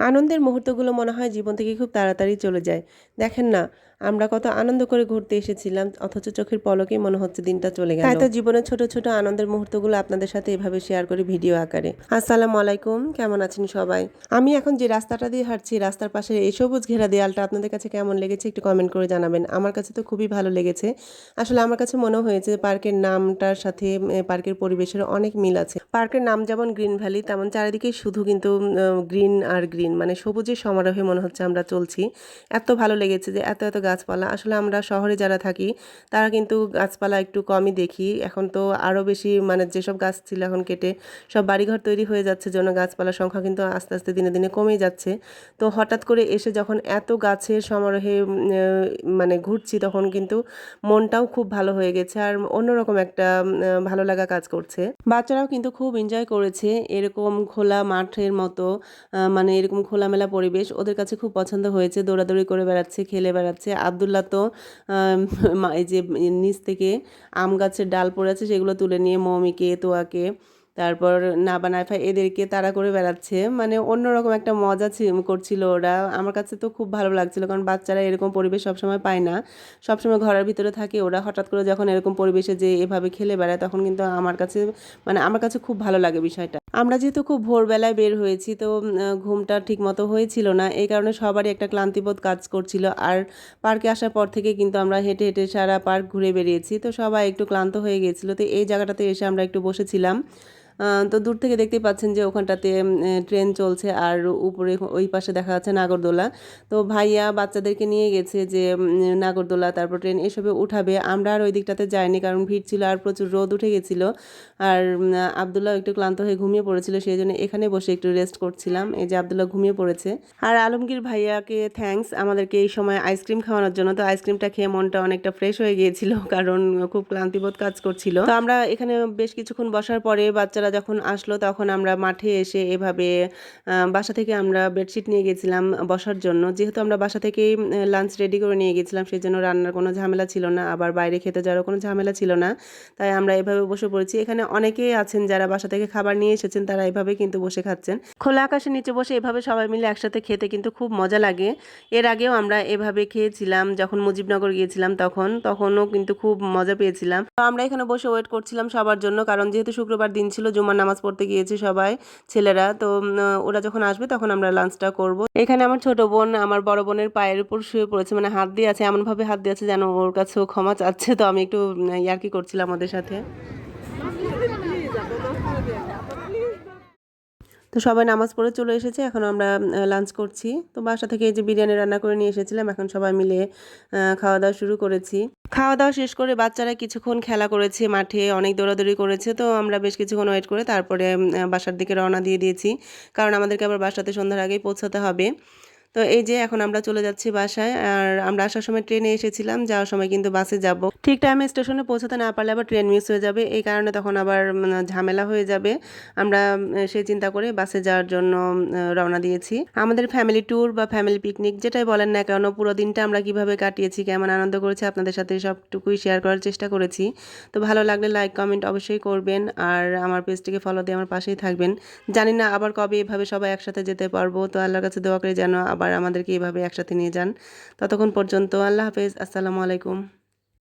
আনন্দের মুহূর্তগুলো মনে হয় জীবন থেকে খুব তাড়াতাড়ি চলে যায়। দেখেন না আমরা কত আনন্দ করে ঘুরতে এসেছিলাম, অথচ চোখের পলকেই মনে হচ্ছে দিনটা চলে গেল। তাই তো জীবনের ছোট ছোট আনন্দের মুহূর্তগুলো আপনাদের সাথে এভাবে শেয়ার করি ভিডিও আকারে। আসসালামু আলাইকুম, কেমন আছেন সবাই? আমি এখন যে রাস্তাটা দিয়ে হাঁটছি, রাস্তার পাশে এই সবুজ ঘেরা দেয়ালটা আপনাদের কাছে কেমন লেগেছে একটু কমেন্ট করে জানাবেন। আমার কাছে তো খুবই ভালো লেগেছে। আসলে আমার কাছে মনে হয়েছে পার্কের নামটার সাথে পার্কের পরিবেশের অনেক মিল আছে। পার্কের নাম যেমন গ্রিন ভ্যালি তেমন চারিদিকে শুধু কিন্তু গ্রিন আর গ্রিন মানে সবুজের সমারোহে মনে হচ্ছে আমরা চলছি। এত ভালো লেগেছে যে এত এত গাছপালা। আসলে আমরা শহরে যারা থাকি, তারা কিন্তু গাছপালা একটু কমই দেখি। এখন তো আরও বেশি মানে যেসব গাছ ছিল এখন কেটে সব বাড়িঘর তৈরি হয়ে যাচ্ছে জন্য গাছপালার সংখ্যা কিন্তু আস্তে আস্তে দিনে দিনে কমেই যাচ্ছে। তো হঠাৎ করে এসে যখন এত গাছের সমারোহে মানে ঘুরছি, তখন কিন্তু মনটাও খুব ভালো হয়ে গেছে আর অন্যরকম একটা ভালো লাগা কাজ করছে। বাচ্চারাও কিন্তু খুব এনজয় করেছে এরকম খোলা মাঠের মতো মানে এরকম খোলামেলা পরিবেশ। ওদের কাছে খুব পছন্দ হয়েছে, দৌড়াদৌড়ি করে বেড়াচ্ছে, খেলে বেড়াচ্ছে। আবদুল্লাহ তো এই যে নিচ থেকে আম গাছের ডাল পড়ে আছে, সেগুলো তুলে নিয়ে মমিকে, তোয়াকে তারপর নাবা নাইফা এদেরকে তাড়া করে বেড়াচ্ছে। মানে অন্যরকম একটা মজা করছিল ওরা। আমার কাছে তো খুব ভালো লাগছিল কারণ বাচ্চারা এরকম পরিবেশ সবসময় পায় না। সবসময় ঘরের ভিতরে থাকে, ওরা হঠাৎ করে যখন এরকম পরিবেশে যে এভাবে খেলে বেড়ায় তখন কিন্তু আমার কাছে মানে আমার কাছে খুব ভালো লাগে বিষয়টা। আমরা যেহেতু খুব ভোরবেলায় বের হয়েছি তো ঘুমটা ঠিক মতো হয়েছিল না। এই কারণে সবারই একটা ক্লান্তিবোধ কাজ করছিল। আর পার্কে আসার পর থেকে কিন্তু আমরা হেঁটে হেঁটে সারা পার্ক ঘুরে বেরিয়েছি। তো সবাই একটু ক্লান্ত হয়ে গিয়েছিল। তো এই জায়গাটাতে এসে আমরা একটু বসেছিলাম। তো দূর থেকে দেখতেই পাচ্ছেন যে ওখানটাতে ট্রেন চলছে আর উপরে ওই পাশে দেখা যাচ্ছে নাগরদোলা। তো ভাইয়া বাচ্চাদেরকে নিয়ে গেছে যে নাগরদোলা, তারপর ট্রেন এসবে উঠাবে। আমরা আর ওই দিকটাতে যাইনি কারণ ভিড় ছিল আর প্রচুর রোদ উঠে গেছিল। আর আবদুল্লাহ একটু ক্লান্ত হয়ে ঘুমিয়ে পড়েছিল, সেই জন্য এখানে বসে একটু রেস্ট করছিলাম। এই যে আবদুল্লাহ ঘুমিয়ে পড়েছে। আর আলমগীর ভাইয়াকে থ্যাঙ্কস আমাদেরকে এই সময় আইসক্রিম খাওয়ানোর জন্য। তো আইসক্রিমটা খেয়ে মনটা অনেকটা ফ্রেশ হয়ে গিয়েছিল, কারণ খুব ক্লান্তিবোধ কাজ করছিল। তো আমরা এখানে বেশ কিছুক্ষণ বসার পরে বাচ্চারা যখন আসলো তখন আমরা মাঠে এসে এভাবে বাসা থেকে আমরা বেডশিট নিয়ে গেছিলাম বসার জন্য। যেহেতু আমরা বাসা থেকেই লাঞ্চ রেডি করে নিয়ে গেছিলাম সেই জন্য রান্নার কোনো ঝামেলা ছিল না। আবার বাইরে খেতে যাওয়ারও কোনো ঝামেলা ছিল না। তাই আমরা এভাবে বসে পড়েছি। এখানে অনেকেই আছেন যারা বাসা থেকে খাবার নিয়ে এসেছেন, তারা এভাবে কিন্তু বসে খাচ্ছেন। খোলা আকাশের নিচে বসে এভাবে সবাই মিলে একসাথে খেতে কিন্তু খুব মজা লাগে। এর আগেও আমরা এভাবে খেয়েছিলাম, যখন মুজিবনগর গিয়েছিলাম তখন, তখনও কিন্তু খুব মজা পেয়েছিলাম। তো আমরা এখানে বসে ওয়েট করছিলাম সবার জন্য, কারণ যেহেতু শুক্রবার দিন ছিল জুমার নামাজ পড়তে গিয়েছি সবাই, ছেলেরা। তো ওরা যখন আসবে তখন আমরা লাঞ্চটা করব। এখানে আমার ছোট বোন আমার বড় বোনের পায়ের উপর শুয়ে পড়েছে মানে হাত দিয়ে আছে, এমনভাবে হাত দিয়ে আছে যেন ওর কাছেও ক্ষমা চাচ্ছে। তো আমি একটু ইয়ার্কি করছিলাম ওদের সাথে। তো সবাই নামাজ পড়ে চলে এসেছে, এখন আমরা লাঞ্চ করছি। তো বাসা থেকে এই যে বিরিয়ানি রান্না করে নিয়ে এসেছিলাম, এখন সবাই মিলে খাওয়া দাওয়া শুরু করেছি। খাওয়া দাওয়া শেষ করে বাচ্চারা কিছুক্ষণ খেলা করেছে মাঠে, অনেক দৌড়াদৌড়ি করেছে, তো আমরা বেশ কিছুক্ষণ ওয়েট করে তারপরে বাসার দিকে রওনা দিয়ে দিয়েছি। কারণ আমাদেরকে আবার বাসাতে সন্ধ্যার আগেই পৌঁছাতে হবে। তো এই যে এখন আমরা চলে যাচ্ছি বাসায়, আর আমরা আসার সময় ট্রেনে এসেছিলাম, যাওয়ার সময় কিন্তু বাসে যাব। ঠিক টাইমে স্টেশনে পৌঁছাতে না পারলে আবার ট্রেন মিস হয়ে যাবে, এই কারণে তখন আবার ঝামেলা হয়ে যাবে। আমরা সেই চিন্তা করে বাসে যাওয়ার জন্য রওনা দিয়েছি। আমাদের ফ্যামিলি ট্যুর বা ফ্যামিলি পিকনিক যেটাই বলেন না কেন, পুরো দিনটা আমরা কীভাবে কাটিয়েছি, কেমন আনন্দ করেছি, আপনাদের সাথে সবটুকুই শেয়ার করার চেষ্টা করেছি। তো ভালো লাগলে লাইক কমেন্ট অবশ্যই করবেন, আর আমার পেজটিকে ফলো দিয়ে আমার পাশেই থাকবেন। জানি না আবার কবে এভাবে সবাই একসাথে যেতে পারব, তো আল্লাহর কাছে দোয়া করে যেন আবার আমাদেরকে এভাবে একসাথে নিয়ে যান। ততক্ষণ পর্যন্ত আল্লাহ হাফেজ। আসসালামু আলাইকুম।